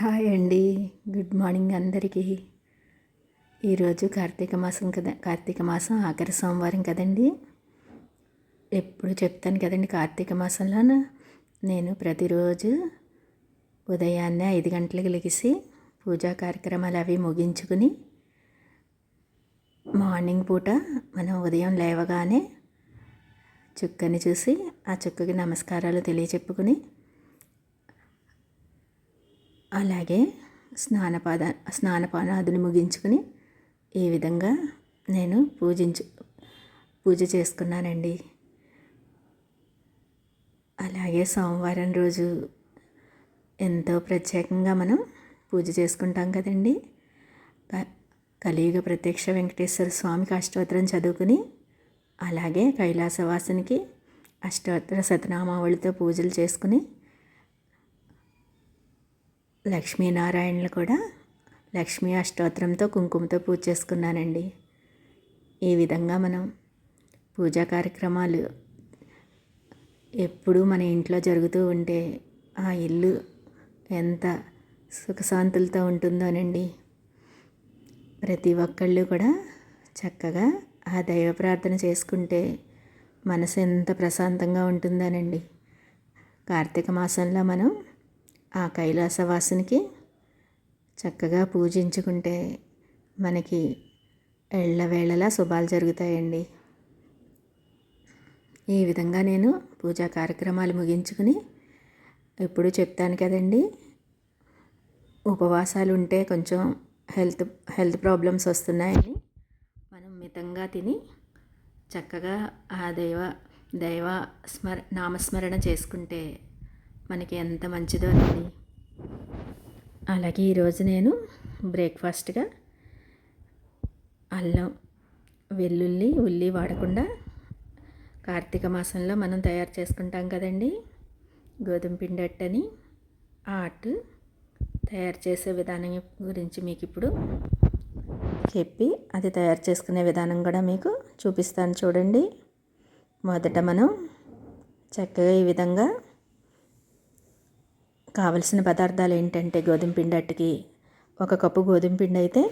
Hi అండి. Good morning అందరికీ. ఈరోజు కార్తీక మాసం కదా కార్తీక మాసం ఆఖరి సోమవారం కదండి. ఎప్పుడు చెప్తాను కదండి కార్తీక మాసంలో నేను ప్రతిరోజు ఉదయాన్నే ఐదు గంటలకు లెగిసి పూజా కార్యక్రమాలు అవి ముగించుకుని మార్నింగ్ పూట మనం ఉదయం లేవగానే చుక్కని చూసి ఆ చుక్కకి నమస్కారాలు తెలియచెప్పుకుని అలాగే స్నానపాద స్నానపానాదులు ముగించుకుని ఈ విధంగా నేను పూజించు పూజ చేసుకున్నానండి. అలాగే సోమవారం రోజు ఎంతో ప్రత్యేకంగా మనం పూజ చేసుకుంటాం కదండి. కలియుగ ప్రత్యక్ష వెంకటేశ్వర స్వామికి అష్టోత్తరం చదువుకుని అలాగే కైలాసవాసునికి అష్టోత్తర సతనామావళితో పూజలు చేసుకుని లక్ష్మీనారాయణలు కూడా లక్ష్మీ అష్టోత్తరంతో కుంకుమతో పూజ చేసుకున్నానండి ఈ విధంగా మనం పూజా కార్యక్రమాలు ఎప్పుడూ మన ఇంట్లో జరుగుతూ ఉంటే ఆ ఇల్లు ఎంత సుఖశాంతులతో ఉంటుందోనండి. ప్రతి ఒక్కళ్ళు కూడా చక్కగా ఆ దైవ ప్రార్థన చేసుకుంటే మనసు ఎంత ప్రశాంతంగా ఉంటుందోనండి. కార్తీక మాసంలో మనం ఆ కైలాసవాసునికి చక్కగా పూజించుకుంటే మనకి ఎళ్ళవేళలా శుభాలు జరుగుతాయండి. ఈ విధంగా నేను పూజా కార్యక్రమాలు ముగించుకుని ఎప్పుడు చెప్తాను కదండి. ఉపవాసాలు ఉంటే కొంచెం హెల్త్ హెల్త్ ప్రాబ్లమ్స్ వస్తున్నాయని మనం మితంగా తిని చక్కగా ఆ దైవ దైవ స్మర నామస్మరణ చేసుకుంటే మనకి ఎంత మంచిదో అండి. అలాగే ఈరోజు నేను బ్రేక్ఫాస్ట్గా అల్లం వెల్లుల్లి ఉల్లి వాడకుండా కార్తీక మాసంలో మనం తయారు చేసుకుంటాం కదండి. గోధుమ పిండి అట్టని ఆ అట్టు తయారు చేసే విధానం గురించి మీకు ఇప్పుడు చెప్పి అది తయారు చేసుకునే విధానం కూడా మీకు చూపిస్తాను చూడండి. మొదట మనం చక్కగా ఈ విధంగా కావలసిన పదార్థాలు ఏంటంటే గోధుమ పిండి అట్టుకి ఒక కప్పు గోధుమ పిండి అయితే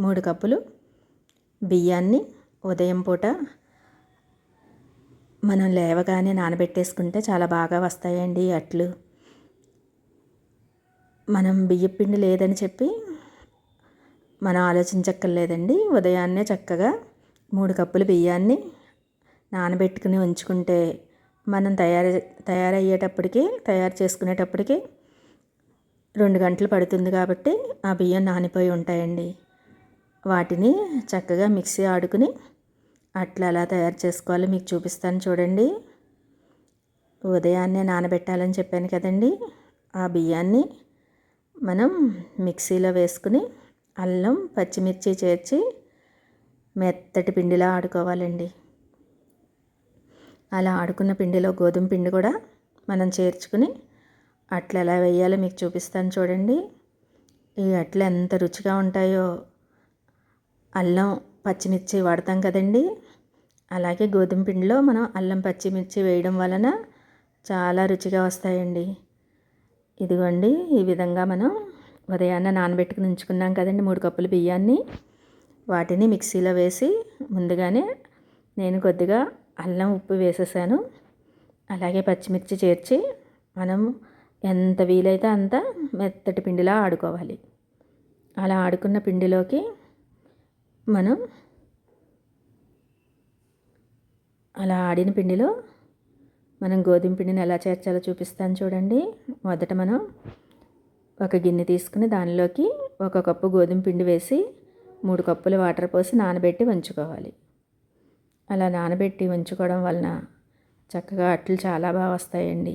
మూడు కప్పులు బియ్యాన్ని ఉదయం పూట మనం లేవగానే నానబెట్టేసుకుంటే చాలా బాగా వస్తాయండి అట్లు. మనం బియ్యపిండి లేదని చెప్పి మనం ఆలోచించక్కర్లేదండి. ఉదయాన్నే చక్కగా మూడు కప్పులు బియ్యాన్ని నానబెట్టుకుని ఉంచుకుంటే మనం తయారు తయారయ్యేటప్పటికి తయారు చేసుకునేటప్పటికి రెండు గంటలు పడుతుంది కాబట్టి ఆ బియ్యం నానిపోయి ఉంటాయండి. వాటిని చక్కగా మిక్సీ ఆడుకుని అట్లా ఎలా తయారు చేసుకోవాలి. మీకు చూపిస్తాను చూడండి. ఉదయాన్నే నానబెట్టాలని చెప్పాను కదండి. ఆ బియ్యాన్ని మనం మిక్సీలో వేసుకుని అల్లం పచ్చిమిర్చి చేర్చి మెత్తటి పిండిలా ఆడుకోవాలండి. అలా ఆడుకున్న పిండిలో గోధుమ పిండి కూడా మనం చేర్చుకుని అట్లు ఎలా వేయాలో మీకు చూపిస్తాను చూడండి. ఈ అట్లు ఎంత రుచిగా ఉంటాయో. అల్లం పచ్చిమిర్చి వాడతాం కదండి. అలాగే గోధుమ పిండిలో మనం అల్లం పచ్చిమిర్చి వేయడం వలన చాలా రుచిగా వస్తాయండి. ఇదిగోండి ఈ విధంగా మనం ఉదయాన్నే నానబెట్టుకుని ఉంచుకున్నాం కదండి మూడు కప్పుల బియ్యాన్ని. వాటిని మిక్సీలో వేసి ముందుగానే నేను కొద్దిగా అల్లం ఉప్పు వేసేసాను. అలాగే పచ్చిమిర్చి చేర్చి మనం ఎంత వీలైతే అంత మెత్తటి పిండిలా ఆడుకోవాలి. అలా ఆడుకున్న పిండిలోకి మనం అలా ఆడిన పిండిలో మనం గోధుమ పిండిని ఎలా చేర్చాలో చూపిస్తాను చూడండి. మొదట మనం ఒక గిన్నె తీసుకుని దానిలోకి ఒక కప్పు గోధుమ పిండి వేసి మూడు కప్పులు వాటర్ పోసి నానబెట్టి ఉంచుకోవాలి అలా నానబెట్టి ఉంచుకోవడం వలన చక్కగా అట్లు చాలా బాగా వస్తాయండి.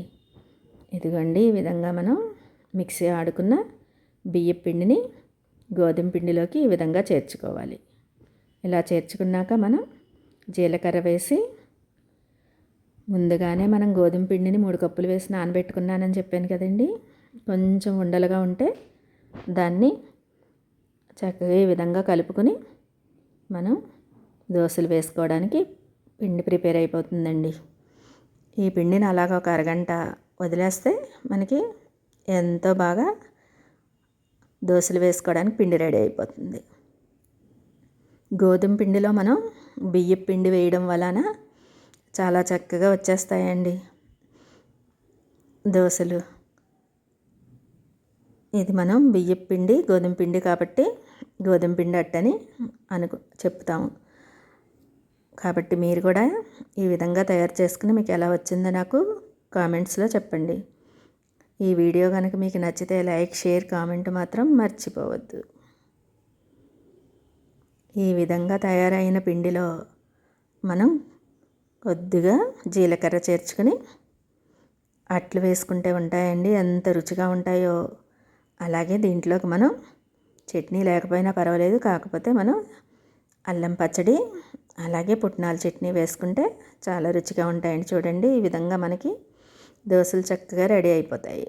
ఇదిగోండి ఈ విధంగా మనం మిక్సీ ఆడుకున్న బియ్య పిండిని గోధుమ పిండిలోకి ఈ విధంగా చేర్చుకోవాలి. ఇలా చేర్చుకున్నాక మనం జీలకర్ర వేసి ముందుగానే మనం గోధుమ పిండిని మూడు కప్పులు వేసి నానబెట్టుకున్నానని చెప్పాను కదండి. కొంచెం ఉండలుగా ఉంటే దాన్ని చక్కగా ఈ విధంగా కలుపుకొని మనం దోశలు వేసుకోవడానికి పిండి ప్రిపేర్ అయిపోతుందండి. ఈ పిండిని అలాగ ఒక అరగంట వదిలేస్తే మనకి ఎంతో బాగా దోశలు వేసుకోవడానికి పిండి రెడీ అయిపోతుంది. గోధుమ పిండిలో మనం బియ్య పిండి వేయడం వలన చాలా చక్కగా వచ్చేస్తాయండి దోశలు. ఇది మనం బియ్య పిండి గోధుమ పిండి కాబట్టి గోధుమ పిండి అట్టని అనుకు చెప్తాము. కాబట్టి మీరు కూడా ఈ విధంగా తయారు చేసుకుని మీకు ఎలా వచ్చిందో నాకు కామెంట్స్లో చెప్పండి. ఈ వీడియో కనుక మీకు నచ్చితే లైక్ షేర్ కామెంట్ మాత్రం మర్చిపోవద్దు. ఈ విధంగా తయారైన పిండిలో మనం కొద్దిగా జీలకర్ర చేర్చుకొని అట్లు వేసుకుంటే ఉంటాయండి. ఎంత రుచిగా ఉంటాయో. అలాగే దీంట్లోకి మనం చట్నీ లేకపోయినా పర్వాలేదు. కాకపోతే మనం అల్లం పచ్చడి అలాగే పుట్నాల చట్నీ వేసుకుంటే చాలా రుచిగా ఉంటాయండి చూడండి. ఈ విధంగా మనకి దోశలు చక్కగా రెడీ అయిపోతాయి.